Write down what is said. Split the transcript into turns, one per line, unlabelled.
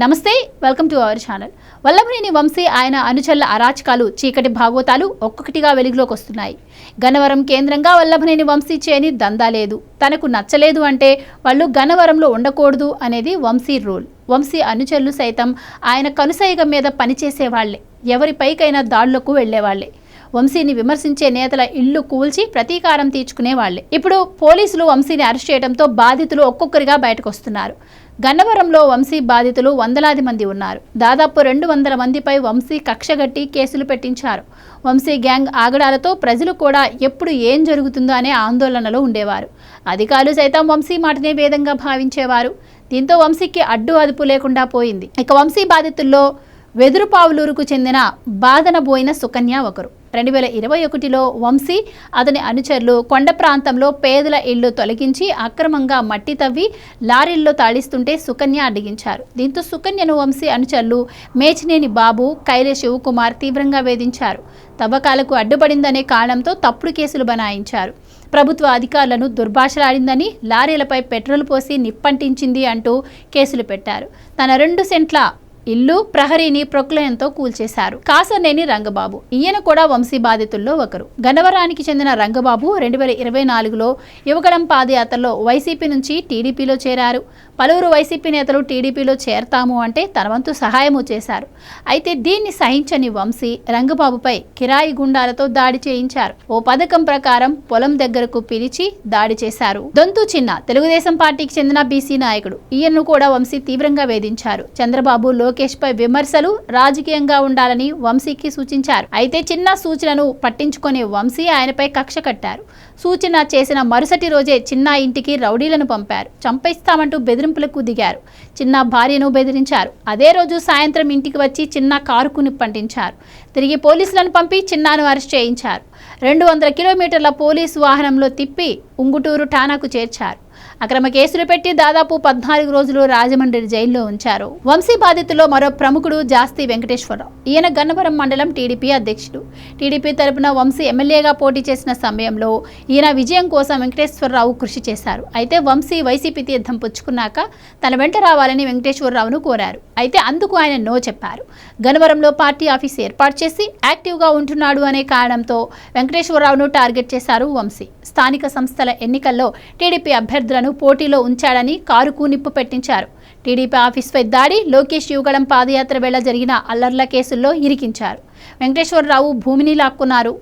Namaste welcome to our channel. Vallabhaneni Vamsi ఆయన అనుచరుల అరాచకాలు చీకటి భాగవతాలు ఒక్కొక్కటిగా వెలుగులోకి వస్తున్నాయి. గన్నవరం కేంద్రంగా వల్లభనేని వంశీ చేయని దందా లేదు. తనకు నచ్చలేదు అంటే వాళ్ళు గన్నవరంలో ఉండకూడదు అనేది వంశీ రూల్. వంశీ అనుచరులు సైతం ఆయన కనుసైగ మీద పనిచేసేవాళ్ళే. ఎవరిపైకైనా దాడులకు వెళ్ళేవాళ్ళే వంశీని విమర్శించే నేతల ఇళ్ళు కూల్చి ప్రతీకారం తీర్చుకునే వాళ్ళే ఇప్పుడు పోలీసులు వంశీని అరెస్ట్ చేయడంతో బాధితులు ఒక్కొక్కరిగా బయటకు వస్తున్నారు గన్నవరంలో వంశీ బాధితులు వందలాది మంది ఉన్నారు. దాదాపు రెండు వందల మందిపై వంశీ కక్షగట్టి కేసులు పెట్టించారు. వంశీ గ్యాంగ్ ఆగడాలతో ప్రజలు కూడా ఎప్పుడు ఏం జరుగుతుందో అనే ఆందోళనలో ఉండేవారు. అధికారులు సైతం వంశీ మాటనే వేదంగా భావించేవారు. దీంతో వంశీకి అడ్డు అదుపు లేకుండా పోయింది. ఇక వంశీ బాధితుల్లో వెదురుపావులూరుకు చెందిన బాదనబోయిన సుకన్య ఒకరు. రెండు వేల ఇరవై ఒకటిలో వంశీ అతని అనుచరులు కొండ ప్రాంతంలో పేదల ఇళ్ళు తొలగించి అక్రమంగా మట్టి తవ్వి లారీల్లో తాళిస్తుంటే సుకన్య అడ్డగించారు. దీంతో సుకన్యను వంశీ అనుచరులు మేచినేని బాబు కైలే శివకుమార్ తీవ్రంగా వేధించారు. తవ్వకాలకు అడ్డుపడిందనే కారణంతో తప్పుడు కేసులు బనాయించారు. ప్రభుత్వ అధికారులను దుర్భాషలాడిందని లారీలపై పెట్రోల్ పోసి నిప్పంటించింది అంటూ కేసులు పెట్టారు. తన రెండు సెంట్ల ఇల్లు ప్రహరీని ప్రొక్లయంతో కూల్చేశారు. కాసనేని రంగబాబు. ఈయన కూడా వంశీ బాధితుల్లో ఒకరు. గన్నవరానికి చెందిన రంగబాబు రెండు వేల ఇరవై నాలుగులో యువగడం పాదయాత్రలో వైసీపీ నుంచి టీడీపీలో చేరారు. పలువురు వైసీపీ నేతలు టీడీపీలో చేరతాము అంటే తన వంతు సహాయము చేశారు. అయితే దీన్ని సహించని వంశీ రంగబాబుపై కిరాయి గుండాలతో దాడి చేయించారు. ఓ పథకం ప్రకారం పొలం దగ్గరకు పిలిచి దాడి చేశారు. దొంతు చిన్న తెలుగుదేశం పార్టీకి చెందిన బీసీ నాయకుడు ఈయన్ను కూడా వంశీ తీవ్రంగా వేధించారు. చంద్రబాబు లోకేష్ పై విమర్శలు రాజకీయంగా ఉండాలని వంశీకి సూచించారు. అయితే చిన్న సూచనను పట్టించుకునే వంశీ ఆయనపై కక్ష కట్టారు. సూచన చేసిన మరుసటి రోజే చిన్న ఇంటికి రౌడీలను పంపారు. చంపేస్తామంటూ బెదిరింపు బెదిరింపులకు దిగారు. చిన్న భార్యను బెదిరించారు. అదే రోజు సాయంత్రం ఇంటికి వచ్చి చిన్న కారుకు నిప్పంటించారు. తిరిగి పోలీసులను పంపి చిన్నాను అరెస్ట్ చేయించారు. రెండు వందల కిలోమీటర్ల పోలీసు వాహనంలో తిప్పి ఉంగుటూరు ఠానాకు చేర్చారు. అక్రమ కేసులు పెట్టి దాదాపు పద్నాలుగు రోజులు రాజమండ్రి జైల్లో ఉంచారు. వంశీ బాధితుల్లో మరో ప్రముఖుడు జాస్తి వెంకటేశ్వరరావు. ఈయన గన్నవరం మండలం టీడీపీ అధ్యక్షుడు. టీడీపీ తరపున వంశీ ఎమ్మెల్యేగా పోటీ చేసిన సమయంలో ఈయన విజయం కోసం వెంకటేశ్వరరావు కృషి చేశారు. అయితే వంశీ వైసీపీ తీర్థం పుచ్చుకున్నాక తన వెంట రావాలని వెంకటేశ్వరరావును కోరారు. అయితే అందుకు ఆయన నో చెప్పారు. గన్నవరంలో పార్టీ ఆఫీస్ ఏర్పాటు చేసి యాక్టివ్గా ఉంటున్నాడు అనే కారణంతో వెంకటేశ్వరరావును టార్గెట్ చేశారు వంశీ. స్థానిక సంస్థల ఎన్నికల్లో టీడీపీ అభ్యర్థులను పోటీలో ఉంచాడని కారుకు నిప్పు పెట్టించారు. టీడీపీ ఆఫీస్పై దాడి లోకేష్ యువగళం పాదయాత్ర వేళ జరిగిన అల్లర్ల కేసుల్లో ఇరికించారు. వెంకటేశ్వరరావు భూమిని లాక్కున్నారు.